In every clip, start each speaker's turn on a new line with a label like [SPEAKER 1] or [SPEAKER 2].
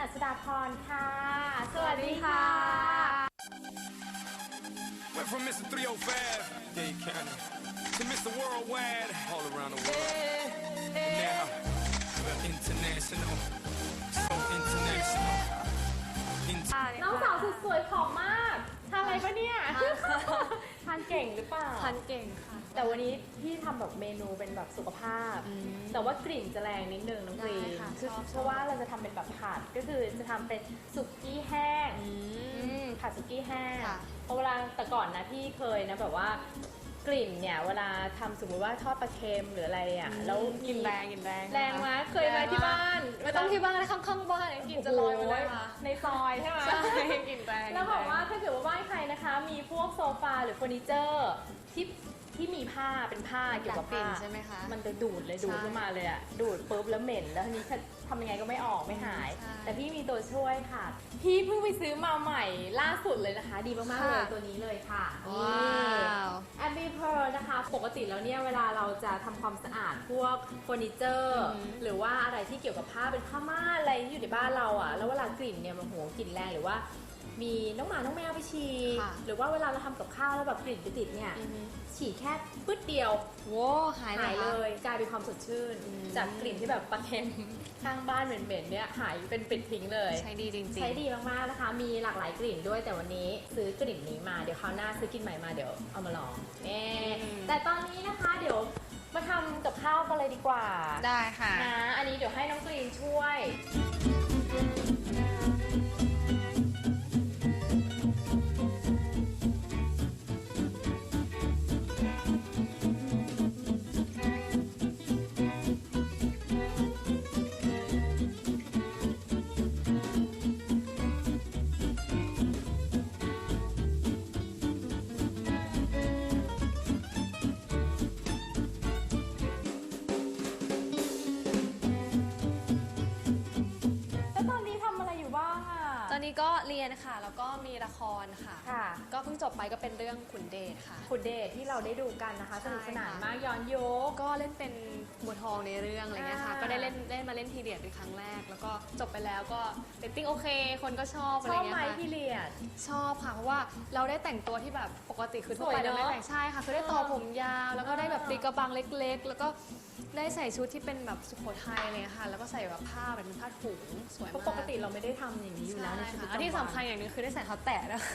[SPEAKER 1] อัศดาพรค่ะ สวัสดีค่ะ
[SPEAKER 2] Went from Mr. 305, Dade County, to Mr. Worldwide, all around the world. Now, we're international, so international. Inter-
[SPEAKER 1] น้องสาวสุดสวยผอมมากทาน อะไรปะเนี่ยทานเก่งหรือเปล่า
[SPEAKER 3] ทานเก่งค่ะ
[SPEAKER 1] แต่วันนี้พี่ทำแบบเมนูเป็นแบบสุขภาพ
[SPEAKER 3] อืม
[SPEAKER 1] แต่ว่ากลิ่นจะแรงนิดนึงน้องกรีน
[SPEAKER 3] ได้ค่ะ
[SPEAKER 1] คือ
[SPEAKER 3] ชอบ
[SPEAKER 1] เพราะว่าเราจะทำเป็นแบบผัดก็คือจะทำเป็นสุกี้แห้ง
[SPEAKER 3] อื
[SPEAKER 1] อื
[SPEAKER 3] ม
[SPEAKER 1] มผัดสุกี้แห้ง
[SPEAKER 3] ค่ะ
[SPEAKER 1] เพราะเวลาแต่ก่อนนะพี่เคยนะแบบว่ากลิ่นเนี่ยเวลาทำสมมติว่าทอดปลาเค็มหรืออะไรอะแล้ว
[SPEAKER 3] กินแรงกินแรง
[SPEAKER 1] แรงไหมเคยไหมที่บ้าน
[SPEAKER 3] ไม่ต้องที่บ้านนะข้างๆบ้านกินจะลอยมาเลยค่ะ
[SPEAKER 1] ในซอยใช่ไหม
[SPEAKER 3] ใช่กินแรง
[SPEAKER 1] พวกโซฟาหรือเฟอร์นิเจอร์ที่ที่มีผ้าเป็นผ้าเกี่ยวกับ
[SPEAKER 3] กลิ่
[SPEAKER 1] ผ้าน
[SPEAKER 3] ใช่ไหมคะ
[SPEAKER 1] มันจะดูดเลยดูด
[SPEAKER 3] ใช่
[SPEAKER 1] ขึ้นมาเลยอะดูดปุ๊บแล้วเหม็น แล้วทีนี้ทำยังไงก็ไม่ออกไม่หาย
[SPEAKER 3] ใช่
[SPEAKER 1] แต่พี่มีตัวช่วยค่ะ พี่เพิ่งไปซื้อมาใหม่ล่าสุดเลยนะคะ ดีมากๆ
[SPEAKER 3] ค่ะ
[SPEAKER 1] เลยตัวนี้เลยค่ะ
[SPEAKER 3] ว้าว
[SPEAKER 1] แอมบีเพอร์นะคะ ปกติแล้วเนี่ยเวลาเราจะทำความสะอาดพวกเฟอร์นิเจอร์
[SPEAKER 3] อืม
[SPEAKER 1] หรือว่าอะไรที่เกี่ยวกับผ้าเป็นผ้าม่านอะไรที่อยู่ในบ้านเราอะแล้วเวลากลิ่นเนี่ยมันโหกลิ่นแรงหรือว่า มีน้องหมา น้องแมวไปฉี่
[SPEAKER 3] ค่ะ
[SPEAKER 1] หรือว่าเวลาเราทำกับข้าวแล้วแบบกลิ่นไปติดเนี่ย
[SPEAKER 3] อือฮึ
[SPEAKER 1] ฉี่แค่ปึ๊ดเดียว
[SPEAKER 3] โว้หาย
[SPEAKER 1] หาย
[SPEAKER 3] เล
[SPEAKER 1] เลย ย กลายเป็นความสดชื่น
[SPEAKER 3] อืม
[SPEAKER 1] จากกลิ่นที่แบบปลาเค็มข้างบ้านเหม็นๆเนี่ยหายเป็นปิดทิ้งเลย
[SPEAKER 3] ใช้ดีจริงๆ
[SPEAKER 1] ใช้ดีมากๆนะคะ มีหลากหลายกลิ่นด้วยแต่วันนี้ซื้อกลิ่นนี้มา เดี๋ยวคราวหน้าซื้อกลิ่นใหม่มาเดี๋ยวเอามาลองเน่
[SPEAKER 3] อืม
[SPEAKER 1] แต่ตอนนี้นะคะเดี๋ยวมาทำกับข้าวกันเลยดีกว่า
[SPEAKER 3] ได้ค่ะ
[SPEAKER 1] นะ อันนี้เดี๋ยวให้น้องกรีนช่วย
[SPEAKER 3] พิ่งจบไปก็เป็นเรื่องขุนเดชค่ะ
[SPEAKER 1] คุณเดทที่เราได้ดูกันนะคะส
[SPEAKER 3] ใช่
[SPEAKER 1] นุกสนาน
[SPEAKER 3] ค่ะ
[SPEAKER 1] มากย้อนยุค
[SPEAKER 3] ก็เล่นเป็นบัวทองในเรื่องอะไรเงี้ยค่ะ
[SPEAKER 1] อ่า
[SPEAKER 3] ก็ได้เล่นเล่นมาเล่นทีเดียดเป็นครั้งแรก แล้วก็จบไปแล้วก็เรตติ้งโอเค คนก็ชอบอะ
[SPEAKER 1] ช
[SPEAKER 3] ไร
[SPEAKER 1] อบ
[SPEAKER 3] เงี้
[SPEAKER 1] ไหม
[SPEAKER 3] ยค่ะ
[SPEAKER 1] พี่เลียด
[SPEAKER 3] ชอบค่ะ เพราะว่าเราได้แต่งตัวที่แบบปกติคือทั่วไป
[SPEAKER 1] สวยเน
[SPEAKER 3] เรา
[SPEAKER 1] อะ
[SPEAKER 3] ไม่แต่งใช่ค่ะ คือได้ต่อผมยาว แล้วก็ได้แบบ
[SPEAKER 1] อ่า
[SPEAKER 3] ตีกระบังเล็ก ๆ แล้วก็ได้ใส่ชุดที่เป็นแบบสุโขทัยอะไรเลยค่ะ แล้วก็ใส่แบบผ้าแบบเป็นผ้าถุงสวย
[SPEAKER 1] เพราะ
[SPEAKER 3] มาก
[SPEAKER 1] ปกติเราไม่ได้ทำอย่างนี้อยู่แล้วใน
[SPEAKER 3] ใช่
[SPEAKER 1] ชีวิต
[SPEAKER 3] ค่ะ
[SPEAKER 1] ประจำวัน
[SPEAKER 3] และที่สำคัญอย่างหนึงคือได้ใส่เท้าแตะนะคะ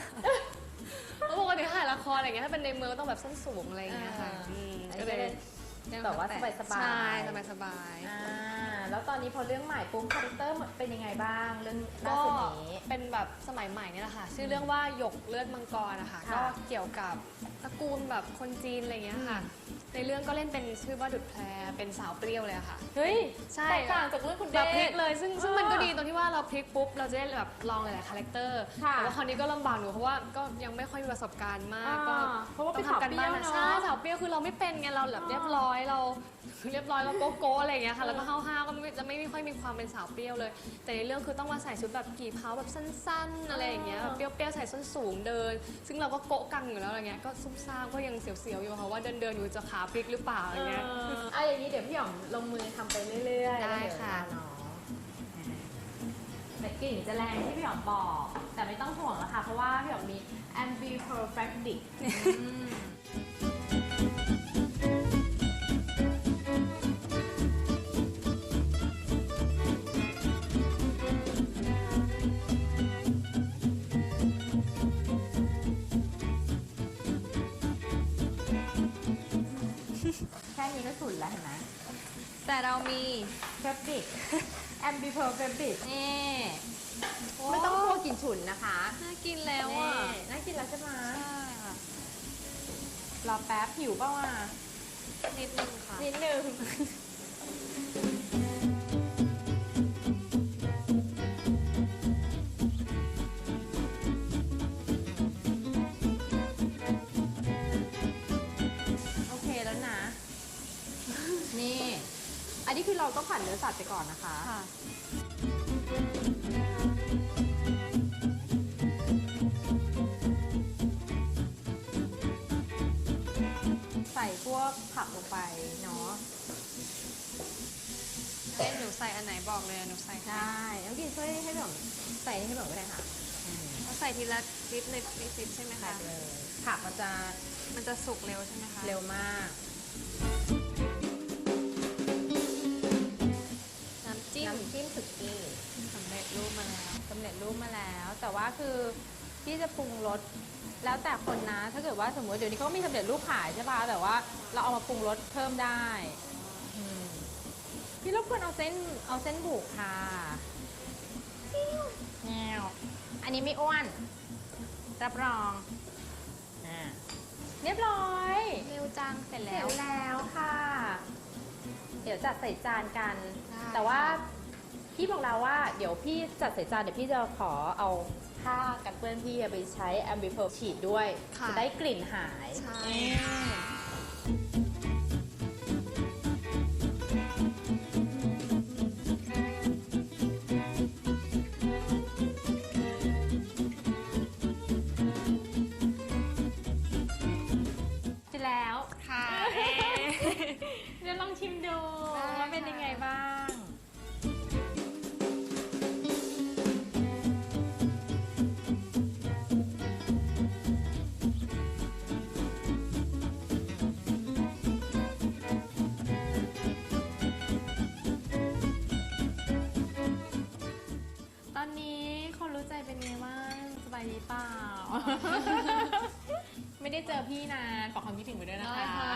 [SPEAKER 3] เพราะปกติถ่ายละครอะไรเงี้ยถ้าเป็นในเมืองก็ต้องแบบส้นสูงอะไรอย่างเงี้ยค่ะ
[SPEAKER 1] อ่า
[SPEAKER 3] อืม
[SPEAKER 1] อัน
[SPEAKER 3] ก็
[SPEAKER 1] นี้
[SPEAKER 3] เลย
[SPEAKER 1] ก็ได้แบบว่าสบายๆ
[SPEAKER 3] ใช่สบายสบาย
[SPEAKER 1] อ่า แล้วตอนนี้พอเรื่องใหม่ปุ๊บคาแรคเตอร์เป็นยังไงบ้างเรื่องล่า
[SPEAKER 3] ก็
[SPEAKER 1] สุดนี้
[SPEAKER 3] เป็นแบบสมัยใหม่เนี่ยแหละค่ะ ชื่อเรื่องว่าหยกเลือดมังกรนะคะ
[SPEAKER 1] ค่ะ
[SPEAKER 3] ก็เกี่ยวกับตระกูลแบบคนจีนอะไรเงี้ยค่ะ
[SPEAKER 1] อืม
[SPEAKER 3] ในเรื่องก็เล่นเป็นชื่อว่าดุดแพรเป็นสาวเปรี้ยวเลยอะค่ะ
[SPEAKER 1] เฮ้ย
[SPEAKER 3] ใช่
[SPEAKER 1] แตกต่างจากเรื่องคุณเด
[SPEAKER 3] แบบพลิ
[SPEAKER 1] ท
[SPEAKER 3] กเลยซึ่งซึ่งมัน
[SPEAKER 1] เออ
[SPEAKER 3] ก็ดีตรงที่ว่าเราพลิกปุ๊บเราจะได้แบบลองหลายๆคาแรคเตอร์
[SPEAKER 1] ค่ะ
[SPEAKER 3] แต่ว่าคราวนี้ก็ลำบากหนูเพราะว่าก็ยังไม่ค่อยมีประสบการณ์มาก
[SPEAKER 1] อ่า
[SPEAKER 3] ก็
[SPEAKER 1] เพราะว่าเป็น
[SPEAKER 3] ต้องทำกันบ้าน
[SPEAKER 1] สาวเปรี้ยวเนอะ
[SPEAKER 3] ใช่สาวเปรี้ยวคือเราไม่เป็นไงเราแบบเรียบร้อยเรา เรียบร้อยเราโก๊ะโก๊ะอะไรอย่างเงี้ยค่ะแล้วก็ห้าวๆก็ไม่จะไม่ไม่ค่อยมีความเป็นสาวเปรี้ยวเลย แต่ในเรื่องคือต้องมาใส่ชุดแบบกี่เผาแบบสั้นๆ อะไรอย่างเงี้ยแบบเปรี้ยวๆใส่ส้นสูงเดิน ซึ่งเราก็โก๊ะกังอยู่แล้วอะไรเงี้ยก็ซุ่มซ่ามก็ยังเสียวๆอยู่ค่ะว่าเดินเดินๆอยู่จะขาพลิกหรือเปล่าอะไรเงี้ย
[SPEAKER 1] เอออะอย่างนี้เดี๋ยวพี่หยอมลงมือทำไปเรื่อยๆ
[SPEAKER 3] ได้
[SPEAKER 1] แล้วเยว
[SPEAKER 3] ค่ะ
[SPEAKER 1] รอน้องแต่กลิ่นจะแรงที่พี่หยอมบอก แต่ไม่ต้องห่วงแล้วค่ะ เพราะว่าพี่หยอมมี Ambi Perfect Dick อืม แต่
[SPEAKER 3] เรามี
[SPEAKER 1] Fabric Ambi Perfect นี่
[SPEAKER 3] โอ้
[SPEAKER 1] ไม่ต้องกลัวกลิ่นฉุนนะคะ
[SPEAKER 3] น่ากินแล้วอะ
[SPEAKER 1] นี่น่ากินแล้วใช่ไหม
[SPEAKER 3] ใช่ค่ะ
[SPEAKER 1] รอแป๊บหิวเปล่าอะ
[SPEAKER 3] นิดนึงค่ะ
[SPEAKER 1] นิดนึง เราต้องผัดเนื้อสัตว์ไปก่อนนะคะ
[SPEAKER 3] ค่ะ
[SPEAKER 1] ใส่พวกผักลงไปเนาะ
[SPEAKER 3] เส้นหนูใส่อันไหนบอกเลยอะหนูใส่ให้
[SPEAKER 1] ได้น้องกินช่วยให้พี่หอมใส่ให้พี่หอมก็ได้ค่ะ
[SPEAKER 3] เขาใส่ทีละนิดนิดนิดนิดใช่ไหม
[SPEAKER 1] ใส่
[SPEAKER 3] คะ
[SPEAKER 1] ไปเลยผักมันจะ
[SPEAKER 3] มันจะสุกเร็วใช่ไหมคะ
[SPEAKER 1] เร็วมากำ
[SPEAKER 3] เร็จรูปมาแล้ว
[SPEAKER 1] แต่ว่าคือพี่จะปรุงรสแล้วแต่คนนะ ถ้าเกิดว่าสมมติเดี๋ยวนี้เขาก็มีสำเร็จรูปขายใช่ปะแต่ว่าเราเอามาปรุงรสเพิ่มได้อืมพี่รบกวนเอาเส้นเอาเส้นบุกค่ะแนวอันนี้ไม่อ้วน รับรองอ่าเรียบร้อย
[SPEAKER 3] เร็วจังเสร็จ
[SPEAKER 1] เส
[SPEAKER 3] แล้
[SPEAKER 1] ร็
[SPEAKER 3] ว
[SPEAKER 1] จแล้วค่ะ เดี๋ยวจัดใส่จานกัน
[SPEAKER 3] ได้
[SPEAKER 1] แต่ว่า พี่บอกเราว่าเดี๋ยวพี่จัดใส่จานเดี๋ยวพี่จะขอเอาผ้ากันเปื้อนพี่ไปใช้แอมบิเฟอร์ฉีดด้วย
[SPEAKER 3] ค่ะ
[SPEAKER 1] จะได้กลิ่นหาย
[SPEAKER 3] ใช่
[SPEAKER 1] อืม
[SPEAKER 3] ไม่
[SPEAKER 1] ได้เจอพี่นานฝากความคิดถึงไปด้วยนะคะ
[SPEAKER 3] ได้ค่ะ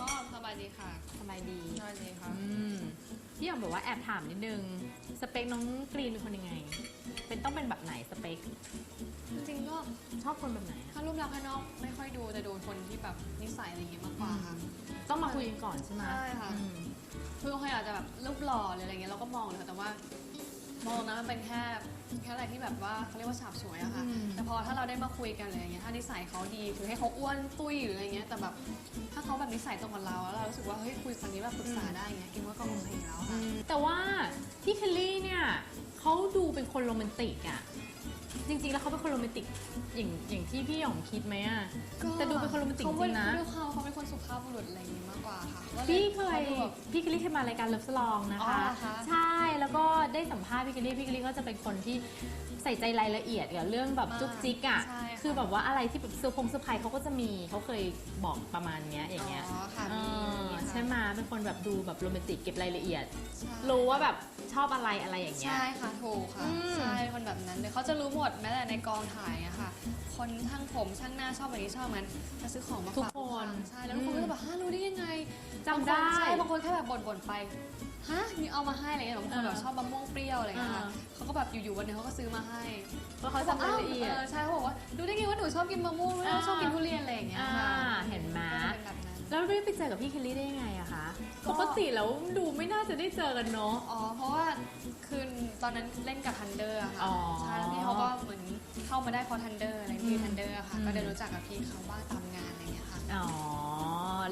[SPEAKER 3] ก็สบายดีค่ะ
[SPEAKER 1] สบายดี
[SPEAKER 3] สบายดีค่ะ
[SPEAKER 1] อืมพี่อยากบอกว่าแอบถามนิดนึง สเปคน้องกรีนเป็นคนยังไง เป็นต้องเป็นแบบไหนสเปค
[SPEAKER 3] จริงๆก็
[SPEAKER 1] ชอบคนแบบไหนอะ
[SPEAKER 3] ถ้ารูปลักษณ์ภายนอกไม่ค่อยดูแต่ดูคนที่แบบนิสัยอะไรอย่างเงี้ยมากกว่าค่ะ
[SPEAKER 1] ต้องมาคุยกันก่อนใช่ไหม
[SPEAKER 3] ใช่ค่ะ
[SPEAKER 1] อืม
[SPEAKER 3] คือบางคนอาจจะแบบรูปหล่อหรืออะไรเงี้ยเราก็มองเลยค่ะแต่ว่า มองนะมันเป็นแค่แค่อะไรที่แบบว่าเขาเรียกว่าฉาบฉวยอะค่ะแต่พอถ้าเราได้มาคุยกันอะไรอย่างเงี้ยถ้านิสัยเขาดีคือให้เขาอ้วนตุ้ยหรืออะไรเงี้ยแต่แบบถ้าเขาแบบนิสัยตรงกับเราแล้วเรารู้สึกว่าเฮ้ยคุยคนนี้แบบปรึกษาได้เงี้ยกินว่าก็โอเคแล้วค่ะ
[SPEAKER 1] แต่ว่าพี่เคลลี่เนี่ยเขาดูเป็นคนโรแมนติกอะ จริงๆ แล้วเขาเป็นคนโรแมนติกอย่างอย่างที่พี่หยองคิดไหมอะแต่ดูเป็นคนโรแมนติกจริงๆนะ
[SPEAKER 3] เขาด้วยความเขาเป็นคนสุภาพบุรุษอะไรอย่างงี้มากกว่าค่ะก็ล
[SPEAKER 1] พี่เคย
[SPEAKER 3] ขาดูแบบ
[SPEAKER 1] พี่เคลลี่เคยมารายการเลิฟสลองนะ
[SPEAKER 3] อ๋อ
[SPEAKER 1] คะ
[SPEAKER 3] เหรอคะ
[SPEAKER 1] ใช่แล้วก็ได้สัมภาษณ์พี่เคลลี่พี่เคลลี่ก็จะเป็นคนที่ใส่ใจรายละเอียดกับเรื่องแบบ
[SPEAKER 3] มาก
[SPEAKER 1] จุกจิกอะ
[SPEAKER 3] ใช่ค่ะ
[SPEAKER 1] คือแบบว่าอะไรที่แบบเซอร์พงเซอร์ไพรส์เขาก็จะมีเขาเคยบอกประมาณเนี้ยอย่างเงี้ย
[SPEAKER 3] อ๋อค่ะ
[SPEAKER 1] เอ
[SPEAKER 3] มี
[SPEAKER 1] อ
[SPEAKER 3] มีค่ะ
[SPEAKER 1] ใช่ไหมเป็นคนแบบดูแบบโรแมนติกเก็บรายละเอียด
[SPEAKER 3] ใช่
[SPEAKER 1] รู้ว่าแบบชอบอะไรอะไรอย่างเงี้ย
[SPEAKER 3] ใช่ค่ะถูกค่ะ
[SPEAKER 1] อืม
[SPEAKER 3] ใช่คนแบบนั้นเลยเขาจะรู้หมดแม้แต่ในกองถ่ายอะค่ะ คนช่างผมช่างหน้าชอบแบบนี้ชอบมันจะซื้อของมา
[SPEAKER 1] ทุก
[SPEAKER 3] ฝาก
[SPEAKER 1] คน
[SPEAKER 3] ใช่แล้วทุกคนก็จะแบบฮะรู้ได้ยังไง
[SPEAKER 1] จำได้
[SPEAKER 3] บางคนใช่บางคนแค่แบบบ่นๆไปฮะมีเอามาให้อะไรเงี้ยบางคนแบบ
[SPEAKER 1] เออ
[SPEAKER 3] ชอบมะม่วงเปรี้ยวอะไรเงี้ยค่ะ
[SPEAKER 1] เออ
[SPEAKER 3] เขาก็แบบอยู่ๆวันหนึงเขาก็ซื้อมาให้
[SPEAKER 1] เพราะเขาจำรายละเอียด
[SPEAKER 3] เออใช่เขาบอกว่ารู้ได้ไงว่าหนูชอบกินมะม่วงแล้ว
[SPEAKER 1] อ่า
[SPEAKER 3] ชอบกินทุเรียนอะไรอย่างเงี้ย
[SPEAKER 1] อ่า
[SPEAKER 3] ค่ะ
[SPEAKER 1] เห็นไหม
[SPEAKER 3] ก็จะเป็นแบบนั้น
[SPEAKER 1] แล้วได้ไปเจอกับพี่เคลลี่ได้ยังไงอะคะ
[SPEAKER 3] ก็
[SPEAKER 1] ปกติแล้วดูไม่น่าจะได้เจอกันเนาะ
[SPEAKER 3] อ๋อ เพราะว่าคืนตอนนั้นเล่นกับทันเดอร์ค่ะ
[SPEAKER 1] อ๋อ
[SPEAKER 3] ใช่แล้วพี่เขาก็เหมือนเข้ามาได้เพราะทันเดอร์อะไรพี่
[SPEAKER 1] อืม
[SPEAKER 3] ทันเดอร์ค่ะ
[SPEAKER 1] อืม
[SPEAKER 3] ก็ได้รู้จักกับพี่เขาบ้างตามงานอะไรอย่างเงี้ยค่ะ
[SPEAKER 1] อ๋อ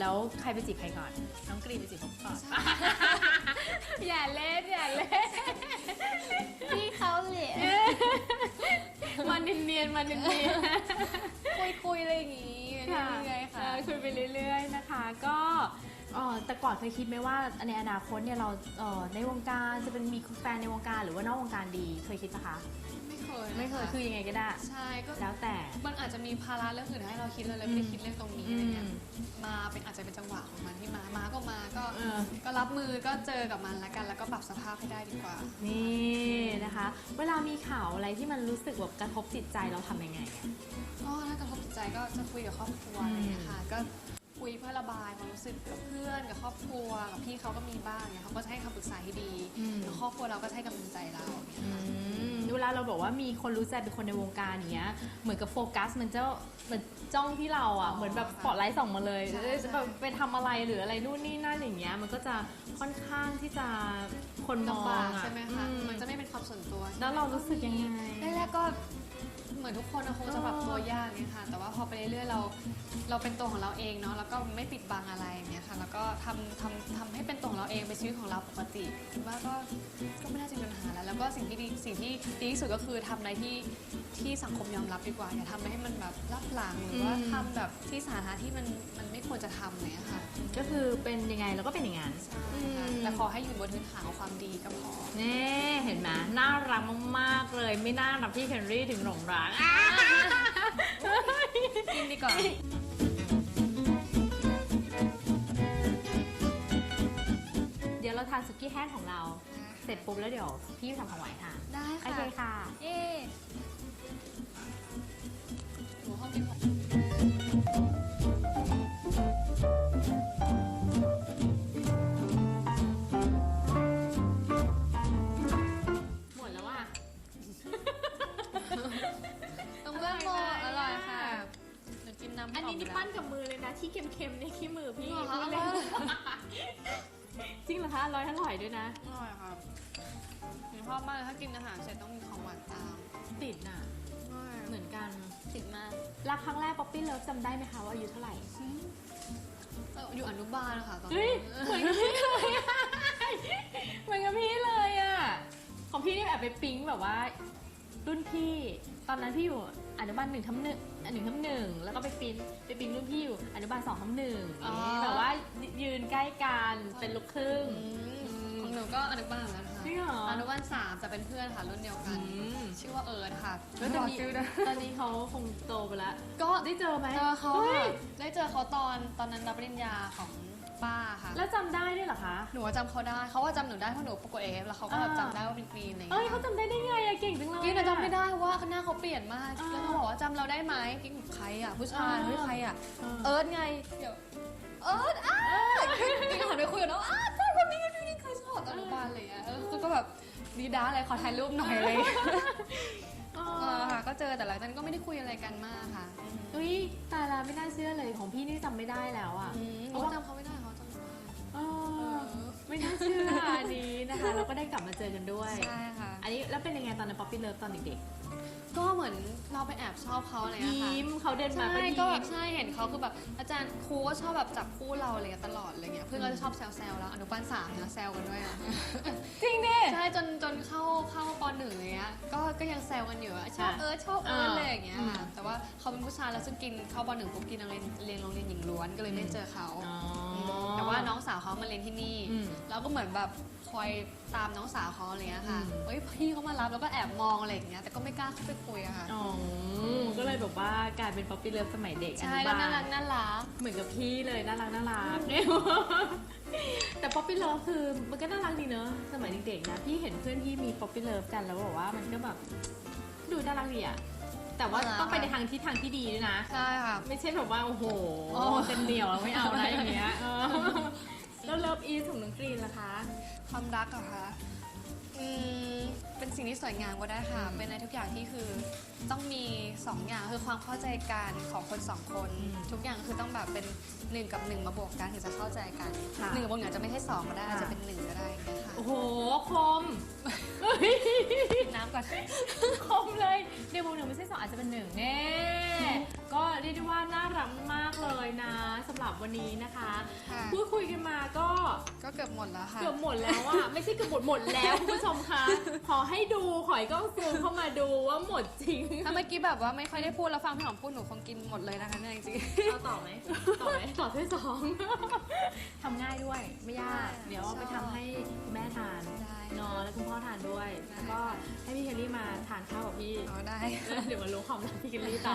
[SPEAKER 1] แล้วใครไปจีบใครก่อน น้องกรีนไปจีบผมก่อน อย่าเล่นอย่าเล่น
[SPEAKER 3] พี่เขาเลย
[SPEAKER 1] มันเนียนๆมันเนียน
[SPEAKER 3] คุ ยคุยอะไรอย่างงี้เรื่อยๆค่ะ
[SPEAKER 1] เออคุยไปเรื่อยๆนะคะ ก็เอ่อแต่ก่อนเคยคิดไหมว่าในอนาคตเนี่ยเราเอ่อในวงการจะเป็นมีแฟนในวงการหรือว่านอกวงการดีเคยคิดปะคะ
[SPEAKER 3] ไม่เคย
[SPEAKER 1] ไม่เคยะคือยังไงก็ได้
[SPEAKER 3] ใช่ก็
[SPEAKER 1] แล้วแต่
[SPEAKER 3] มันอาจจะมีภาระเรื่องอื่นให้เราคิดเลยเลยไม่ได้คิดเรื่องตรงนี้อะไรเงี้ย
[SPEAKER 1] อืม
[SPEAKER 3] มาเป็นอาจจะเป็นจังหวะของมันที่มามาก็มาก็
[SPEAKER 1] เออ
[SPEAKER 3] ก็รับมือก็เจอกับมันแล้วกัน แล้วก็ปรับสภาพให้ได้ดีกว่า
[SPEAKER 1] นี่นะคะ เวลามีข่าวอะไรที่มันรู้สึกแบบกระทบจิตใจเราทำยังไงอะ
[SPEAKER 3] ก็ถ้ากระทบจิตใจก็จะคุยกับครอบครัวอะไรอย่างเงี้ยค่ะก็ คุยเพื่อระบายความรู้สึกกับเพื่อนกับครอบครัวกับพี่เขาก็มีบ้างเนี่ยเขาก็จะให้คำปรึกษาที่ดี
[SPEAKER 1] อืม
[SPEAKER 3] แล้วครอบครัวเราก็จะให้กำลังใจเราอย่างเงี้ย
[SPEAKER 1] อื
[SPEAKER 3] ค่ะ
[SPEAKER 1] มเวลาเราบอกว่ามีคนรู้ใจเป็นคนในวงการอย่างเงี้ย เหมือนกับโฟกัสมันจะเหมือนจ้องที่เราอะ เหมือนแบบสปอตไลท์ส่องมาเลยเอ้ยจะแบบไปทำอะไรหรืออะไรนู่นนี่นั่นอย่างเงี้ย มันก็จะค่อนข้างที่จะคนมอง
[SPEAKER 3] ลำบาก
[SPEAKER 1] อะ
[SPEAKER 3] ใช่ไหมคะ
[SPEAKER 1] อื
[SPEAKER 3] มันจะไม่เป็นความส่วนตัว
[SPEAKER 1] แล้วเรารู้สึกยังไง
[SPEAKER 3] แรกๆก็ เหมือนทุกคนนะคงจะปรับตัวยากเนี่ยค่ะ แต่ว่าพอไปเรื่อยๆเรา เราเป็นตัวของเราเองเนาะ แล้วก็ไม่ปิดบังอะไรอย่างเงี้ยค่ะ แล้วก็ทำทำทำให้เป็นตัวของเราเองเป็นชีวิตของเราปกติคิดว่าก็ ก็ไม่น่าจะมีปัญหาแล้ว แล้วก็สิ่งที่ดี สิ่งที่ดีที่สุดก็คือทำอะไรที่ที่สังคมยอมรับดีกว่า อย่าทำให้มันแบบลับหลังหรือว่า
[SPEAKER 1] อืม
[SPEAKER 3] ทำแบบที่สาธารณะที่มันมันไม่ควรจะทำเนี่ยค่ะ
[SPEAKER 1] ก็คือเป็นยังไงเราก็เป็นอย่างนั้น
[SPEAKER 3] ใช่ค่ะแต่ขอให้อยู่บนพื้นฐานของความดีก็พอ
[SPEAKER 1] นี่เห็นไหมน่ารักมากๆเลย ไม่น่ารักพี่เคนรี่ถึงหลงรัก
[SPEAKER 3] กินดีกว่า
[SPEAKER 1] เดี๋ยวเราทานสุกี้แห้งของเรา เสร็จปุ๊บแล้วเดี๋ยวพี่ทำของหวานทาน
[SPEAKER 3] ได้
[SPEAKER 1] โอ
[SPEAKER 3] ค่ะ
[SPEAKER 1] เคค่ะ
[SPEAKER 3] เย้ นูจิ้มน้ำ
[SPEAKER 1] อันนี้นี่
[SPEAKER 3] ปั้
[SPEAKER 1] ปั้นกับมือเลยนะ ที่เค็มๆนี่ขี้มือพี่
[SPEAKER 3] อ
[SPEAKER 1] พูด
[SPEAKER 3] ร่
[SPEAKER 1] เล่
[SPEAKER 3] อนย
[SPEAKER 1] จริงเหรอคะอร่อยอร่อยด้วยนะ
[SPEAKER 3] อร่อยค่ะหนูชอบมากเลยถ้ากินอาหารเสร็จต้องมีของหวานตาม
[SPEAKER 1] ติดน่ะ เหมือนกัน
[SPEAKER 3] ติดมาก
[SPEAKER 1] รักครั้งแรกป๊อปปี้เลิฟจำได้ไหมคะว่าอายุเท่าไหร่
[SPEAKER 3] เอออยู่อนุบาลค่ะตอน
[SPEAKER 1] เฮ้
[SPEAKER 3] นั้
[SPEAKER 1] ย
[SPEAKER 3] น
[SPEAKER 1] เหมือนกับพี่เลยอะเหมือนกับพี่เลยอะของพี่นี่แอบไปปิ๊งแบบว่า รุ่นพี่ ตอนนั้นพี่อยู่อนุบาลหนึ่งทับหนึ่งอันหนึ่งทับหนึ่งแล้วก็ไปปิ๊งไปปิ๊งรุ่นพี่อยู่อนุบาลสองทับหนึ่งแบบว่ายืนใกล้กันเป็นลูกครึ่ง
[SPEAKER 3] อืมของหนูก็อนุบาลเหมือนกันค่ะ
[SPEAKER 1] จริงเหรอ
[SPEAKER 3] อ นุบาลสามจะเป็นเพื่อนค่ะรุ่นเดียวกัน ชื่อว่าเอิร์ธค่ะ
[SPEAKER 1] แล้วตอนนี้
[SPEAKER 3] ชื่อนะ
[SPEAKER 1] ตอนนี้เขาคงโตไปแล้ว
[SPEAKER 3] ก็
[SPEAKER 1] ได้เจอไหม
[SPEAKER 3] เจอเขา
[SPEAKER 1] ฮ้ย
[SPEAKER 3] ค่ะได้เจอเขาตอนตอนนั้นรับปริญญาของ ป้าค่ะ
[SPEAKER 1] แล้วจำได้ด้วยเหรอคะ
[SPEAKER 3] หนูจำเขาได้เขาว่าจำหนูได้เพราะหนูประกวดเอฟแล้วเขาก็แบบ
[SPEAKER 1] อ่า
[SPEAKER 3] จำได้ว่าเป็นกรีนอะไรอย่าง
[SPEAKER 1] เอ้ย
[SPEAKER 3] เงี้ย
[SPEAKER 1] เขาจำได้ได้ไงอะเก่งจังเลย
[SPEAKER 3] กิ๊กน่ะจำไม่ได้เพราะว่าหน้าเขาเปลี่ยนมาก
[SPEAKER 1] อ่า
[SPEAKER 3] แล้วเขาบอกว่าจำเราได้ไหมกิ๊กบอกใครอะผู้ชาย
[SPEAKER 1] อ่า
[SPEAKER 3] เฮ้ยใครอะ
[SPEAKER 1] เออ
[SPEAKER 3] เอิร์ธไงเดี๋ยวเอิร์ธอ้ากิ๊กหันไปคุยกับน้องอ้าใช่คนนี้คนนี้เคยสอบอนุบาลอะไรอย่างเงี้ยเออคือก็แบบดีด้าอะไรขอถ่ายรูปหน่อยอะไรอย่างเงี้ย
[SPEAKER 1] เอ
[SPEAKER 3] เอ
[SPEAKER 1] อ
[SPEAKER 3] อค่ะก็เจอแต่หลังจากนั้นก็ไม่ได้คุยอะไรกันมากค่ะ
[SPEAKER 1] เฮ้ยตายละไม่น่าเชื่อเลยของพี่นี่จำไม่ได้แล้วอะ
[SPEAKER 3] อืม
[SPEAKER 1] เพ
[SPEAKER 3] หนู
[SPEAKER 1] ราะว่า
[SPEAKER 3] จำเขาไม่ได้ เขาจำหนูได้
[SPEAKER 1] เออไม่น่าเชื่ออันนี้นะคะเราก็ได้กลับมาเจอกันด้วย
[SPEAKER 3] ใช่ค่ะ
[SPEAKER 1] อันนี้แล้วเป็นยังไงตอนนั้นป๊อปปี้เลิฟตอนเด็ก
[SPEAKER 3] ก็เหมือนเราไปแอบชอบเขาอะไรอ
[SPEAKER 1] ๆ
[SPEAKER 3] ย่างเงี้ยค่ะ
[SPEAKER 1] ยิ้มเขาเดินมา
[SPEAKER 3] ใช่
[SPEAKER 1] ก็
[SPEAKER 3] ก็
[SPEAKER 1] ยิ้
[SPEAKER 3] แบ
[SPEAKER 1] ม
[SPEAKER 3] บใช่เห็นเขาคือแบบอาจารย์ครูก็ชอบแบบจับคู่เราอะไรเงี้ยตลอดอะไรเงี้ยเพื่อนก็จะชอบแซวๆแล้วอนุบาลสามเนี่ยแซวกันด้วยอะ
[SPEAKER 1] จริงดิ
[SPEAKER 3] ใช่จนจนเข้าเข้าปหนึ่งอะไรเงี้ยก็ก็ยังแซวกันอยู่อะชอบ
[SPEAKER 1] ค่ะ
[SPEAKER 3] เอิร์ธชอบเอิร์ธ
[SPEAKER 1] อ่า
[SPEAKER 3] อะไรอย่างเงี้ยค่ะ
[SPEAKER 1] อืม
[SPEAKER 3] แต่ว่าเขาเป็นผู้ชายแล้วซึ่งกินเข้าปหนึ่งปุ๊บกินโรงเรียนเรียนโรงเรียนหญิงล้วนก็เลยไม่เจอเขา
[SPEAKER 1] อ๋อ
[SPEAKER 3] แต่ว่าน้องสาวเขามาเรียนที่นี่
[SPEAKER 1] อืม
[SPEAKER 3] แล้วก็เหมือนแบบคอยตามน้องสาวเขาอะไรเงี้ยค่ะ
[SPEAKER 1] อืม
[SPEAKER 3] เฮ้ยพี่เขามารับแล้วก็แอบมองอะไรอย่างเงี้ย แต่ก็ไม่กล้าเข้าไปคุยอะค่ะ
[SPEAKER 1] อ๋อ ก็เลยแบบว่ากลายเป็นป๊อปปี้เลิฟสมัยเด็ก
[SPEAKER 3] ใช่
[SPEAKER 1] อ
[SPEAKER 3] ก็
[SPEAKER 1] บล
[SPEAKER 3] น่ารักน่ารัก
[SPEAKER 1] เหมือนกับพี่เลยน่ารักน่ารักแต่ป๊อปปี้เลิฟคือมันก็น่ารักดีเนอะสมัยเด็กๆนะพี่เห็นเพื่อนพี่มีป๊อปปี้เลิฟกันแล้วบอกว่ามันก็แบบดูน่ารักดีอะ แต่ว่า
[SPEAKER 3] น่ารัก
[SPEAKER 1] ต้องไปในทางที่ทางที่ดีด้วยนะ
[SPEAKER 3] ใช่ค่ะ
[SPEAKER 1] ไม่ใช่แบบว่า โอ้โห
[SPEAKER 3] โอ้
[SPEAKER 1] เต็มเหนียวแล้วไม่เอานะอย่างเงี้ยเออแล้วเลิฟอีสของน้องกรีนล่ะคะ
[SPEAKER 3] ความรักเหรอะคะ อืม เป็นสิ่งที่สวยงามก็ได้ค่ะ
[SPEAKER 1] อืม
[SPEAKER 3] เป็นในทุกอย่างที่คือต้องมีสองอย่างคือความเข้าใจกันของคนสองคน
[SPEAKER 1] อืม
[SPEAKER 3] ทุกอย่างคือต้องแบบเป็นหนึ่งกับหนึ่งมาบวกกันถึงจะเข้าใจกัน
[SPEAKER 1] ค่ะ
[SPEAKER 3] หนึ่งกับบวกหนึ่งอาจจะไม่ใช่สองก็ได้
[SPEAKER 1] ค่ะ
[SPEAKER 3] อาจจะเป็นหนึ่งก็ได้อย่างเงี้ยค่ะ
[SPEAKER 1] โอ้โหคม
[SPEAKER 3] กินน้ำก่อน
[SPEAKER 1] คมเลยเดี๋ยวบวกหนึ่งไม่ใช่สองอาจจะเป็นหนึ่งแน่ก็เรียกได้ว่าน่ารักมากเลยนะสำหรับวันนี้นะคะ
[SPEAKER 3] ค่ะ
[SPEAKER 1] พูดคุยกันมาก็
[SPEAKER 3] ก็เกือบหมดแล้วค่ะ
[SPEAKER 1] เกือบหมดแล้วอะไม่ใช่เกือบหมดหมดแล้วคุณผู้ชมคะขอให้ดูขอยก็ซูมเข้ามาดูว่าหมดจริง
[SPEAKER 3] ถ้าเมื่อกี้แบบว่าไม่ค่อยได้พูดแล้วฟังพี่หอมพูดหนูคงกินหมดเลยนะคะเนี่ยจริง
[SPEAKER 1] เอาต่อไหมต่อไหมต่อด้วยสองทำง่ายด้วยไม่ยาก เดี๋ยวเอาไปทำให้คุณแม่ทาน
[SPEAKER 3] ๆได้
[SPEAKER 1] นอนแล้วคุณพ่อทานด้วย
[SPEAKER 3] ได้
[SPEAKER 1] แล้วก็ให้พี่เคลลี่มาทานข้าวกับพี่
[SPEAKER 3] อ๋อได้
[SPEAKER 1] เดี๋ยวมารู้ความลับพี่เคลลี่ต่อ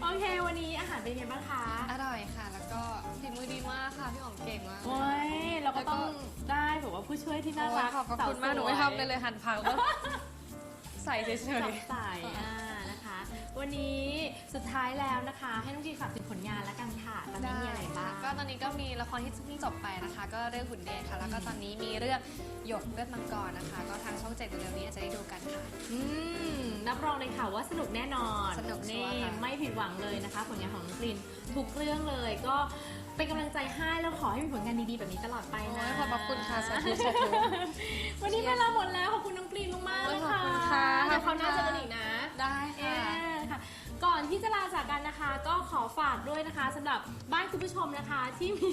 [SPEAKER 1] โอเค วันนี้อาหารเป็นยังไงบ้างคะ
[SPEAKER 3] อร่อยค่ะ แล้วก็ฝีมือดีมากค่ะพี่หอมเก่งมาก
[SPEAKER 1] โอ้ยเราก็ต้องได้แบบว่าผู้ช่วยที่น่ารัก
[SPEAKER 3] ขอบคุณมากหนูไม่ทำเลยเลยหั่นผักแล้วใส่เฉย
[SPEAKER 1] จับใส่อ่านะคะ วันนี้สุดท้ายแล้วนะคะ ให้น้องกีฝากถึงผลงานแล้วกันค่ะตอน
[SPEAKER 3] ๆ
[SPEAKER 1] นี้มีอะไรบ้าง
[SPEAKER 3] ก็ตอนนี้ก็มีละครที่เพิ่งจบไปนะคะ ก็เรื่องหุ่นเดชค่ะ แล้วก็ตอนนี้มีเรื่องหยดเลือดมังกรนะคะ ก็ทางช่องเจ็ดเร็วๆนี้อาจจะได้ดูกันค่ะ
[SPEAKER 1] อืมรับรองเลยค่ะว่าสนุกแน่นอน
[SPEAKER 3] สนุกชั
[SPEAKER 1] นี่
[SPEAKER 3] วร์ค่ะ
[SPEAKER 1] ไม่ผิดหวังเลยนะคะ ผลงานของน้องกลินทุกเรื่องเลยก็เป็นกำลังใจให้แล้วขอให้มีผลงานดีๆแบบนี้ตลอดไป
[SPEAKER 3] โอ้
[SPEAKER 1] นะ
[SPEAKER 3] ยขอบพระคุณค่ะสาธุสาธุ
[SPEAKER 1] วันนี้เวลาหมดแล้ว ขอบคุณน้องกรีนมากๆเลยค่ะ
[SPEAKER 3] ขอบคุณค่ะ
[SPEAKER 1] เดี๋ยวคราวหน้าเจอกันอีกนะ
[SPEAKER 3] ได้
[SPEAKER 1] เอ๊
[SPEAKER 3] ค่ะ ก่อน
[SPEAKER 1] ที่จะลาจากกันนะคะ ก็ขอฝากด้วยนะคะสำหรับบ้านคุณผู้ชมนะคะที่มี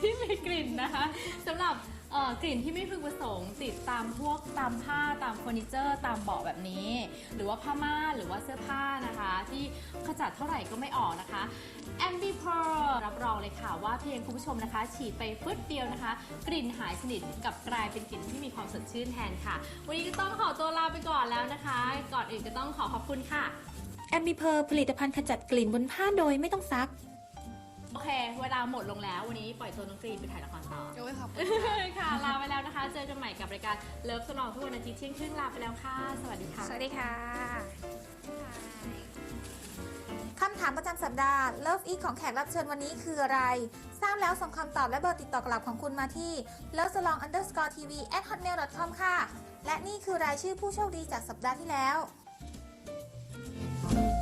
[SPEAKER 1] ที่มีกลิ่นนะคะสำหรับเอ่อกลิ่นที่ไม่พึงประสงค์ติดตามพวกตามผ้าตามเฟอร์นิเจอร์ตามเบาะแบบนี้ หรือว่าผ้าม่านหรือว่าเสื้อผ้านะคะ ที่ขจัดเท่าไหร่ก็ไม่ออกนะคะ a m b i p e r รับรองเลยค่ะว่าเพียงคุณผู้ชมนะคะ ฉีดไปฟึดเดียวนะคะ กลิ่นหายสนิทกับกลายเป็นกลิ่นที่มีความสดชื่นแทนค่ะ วันนี้ก็ต้องขอตัวลาไปก่อนแล้วนะคะ ก่อนอื่นก็ต้องขอขอบคุณค่ะ
[SPEAKER 4] แอมบิเพอร์ผลิตภัณฑ์ขจัดกลิ่นบนผ้าโดยไม่ต้องซัก
[SPEAKER 1] โอเค เวลาหมดลงแล้ววันนี้ปล่อยตัวน้องกรีนไปถ่ายละครต่อ
[SPEAKER 3] โอ้ยขอบคุณ
[SPEAKER 1] ค่ะ ลาไปแล้วนะคะ เจอกันใหม่กับรายการเลิฟสลองทุกวันอาทิตย์เที่ยงครึ่งลาไปแล้วค่ะ สวัสดีค่ะ
[SPEAKER 4] สวัสดีค่ะคำถามประจำสัปดาห์ Love Eat ของแขกรับเชิญวันนี้คืออะไร ทราบแล้วส่งคำตอบและเบอร์ติดต่อกลับของคุณมาที่ love salon underscore tv at hotmail com ค่ะ และนี่คือรายชื่อผู้โชคดีจากสัปดาห์ที่แล้ว
[SPEAKER 1] มั